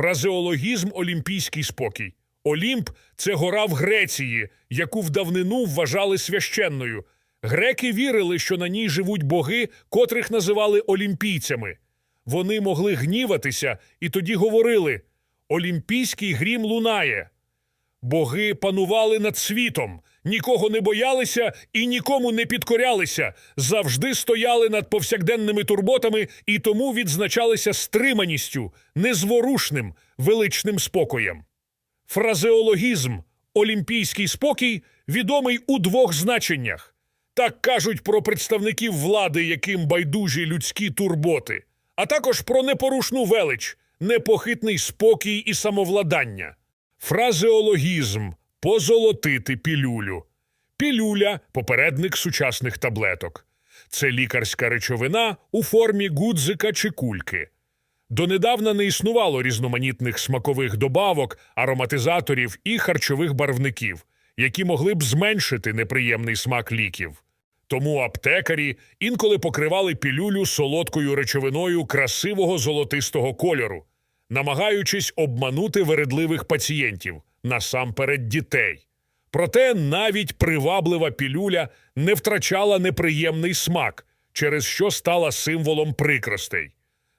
Фразеологізм олімпійський спокій. Олімп це гора в Греції, яку в давнину вважали священною. Греки вірили, що на ній живуть боги, котрих називали олімпійцями. Вони могли гніватися і тоді говорили: Олімпійський грім лунає. Боги панували над світом, нікого не боялися і нікому не підкорялися, завжди стояли над повсякденними турботами і тому відзначалися стриманістю, незворушним, величним спокоєм. Фразеологізм олімпійський спокій відомий у двох значеннях. Так кажуть про представників влади, яким байдужі людські турботи, а також про непорушну велич, непохитний спокій і самовладання. Фразеологізм позолотити пілюлю. Пілюля попередник сучасних таблеток. Це лікарська речовина у формі гудзика чи кульки. Донедавна не існувало різноманітних смакових добавок, ароматизаторів і харчових барвників, які могли б зменшити неприємний смак ліків. Тому аптекарі інколи покривали пілюлю солодкою речовиною красивого золотистого кольору, намагаючись обманути вередливих пацієнтів, насамперед дітей. Проте навіть приваблива пілюля не втрачала неприємний смак, через що стала символом прикростей.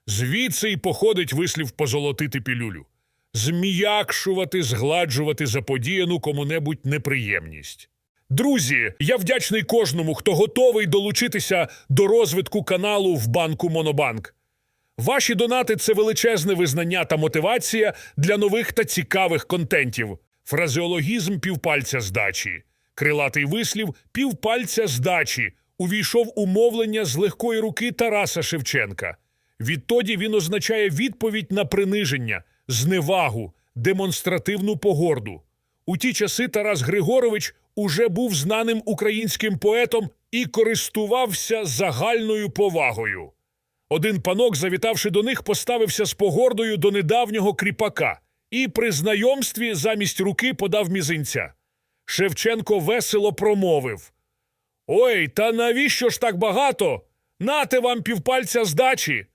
Звідси й походить вислів позолотити пілюлю, зм'якшувати, згладжувати заподіяну кому-небудь неприємність. Друзі, я вдячний кожному, хто готовий долучитися до розвитку каналу в банку Монобанк. Ваші донати це величезне визнання та мотивація для нових та цікавих контентів. Фразеологізм півпальця здачі. Крилатий вислів півпальця здачі увійшов у мовлення з легкої руки Тараса Шевченка. Відтоді він означає відповідь на приниження, зневагу, демонстративну погорду. У ті часи Тарас Григорович уже був знаним українським поетом і користувався загальною повагою. Один панок, завітавши до них, поставився з погордою до недавнього кріпака і при знайомстві замість руки подав мізинця. Шевченко весело промовив Ой, та навіщо ж так багато? Нате вам півпальця здачі.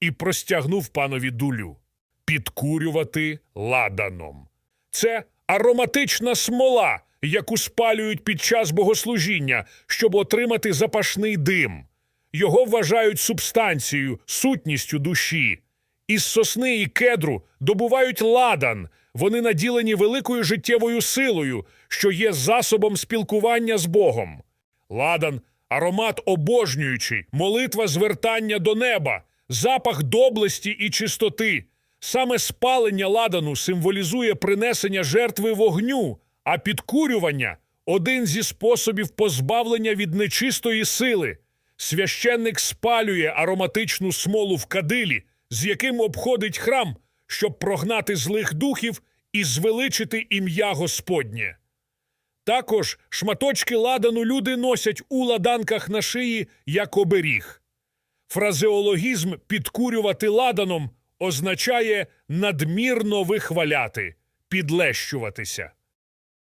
І простягнув панові дулю підкурювати ладаном. Це ароматична смола, яку спалюють під час богослужіння, щоб отримати запашний дим. Його вважають субстанцією, сутністю душі. Із сосни і кедру добувають ладан. Вони наділені великою життєвою силою, що є засобом спілкування з Богом. Ладан аромат обожнюючий, молитва звертання до неба, запах доблесті і чистоти. Саме спалення ладану символізує принесення жертви вогню, а підкурювання один зі способів позбавлення від нечистої сили. Священник спалює ароматичну смолу в кадилі, з яким обходить храм, щоб прогнати злих духів і звеличити ім'я Господнє. Також шматочки ладану люди носять у ладанках на шиї як оберіг. Фразеологізм підкурювати ладаном означає надмірно вихваляти, підлещуватися.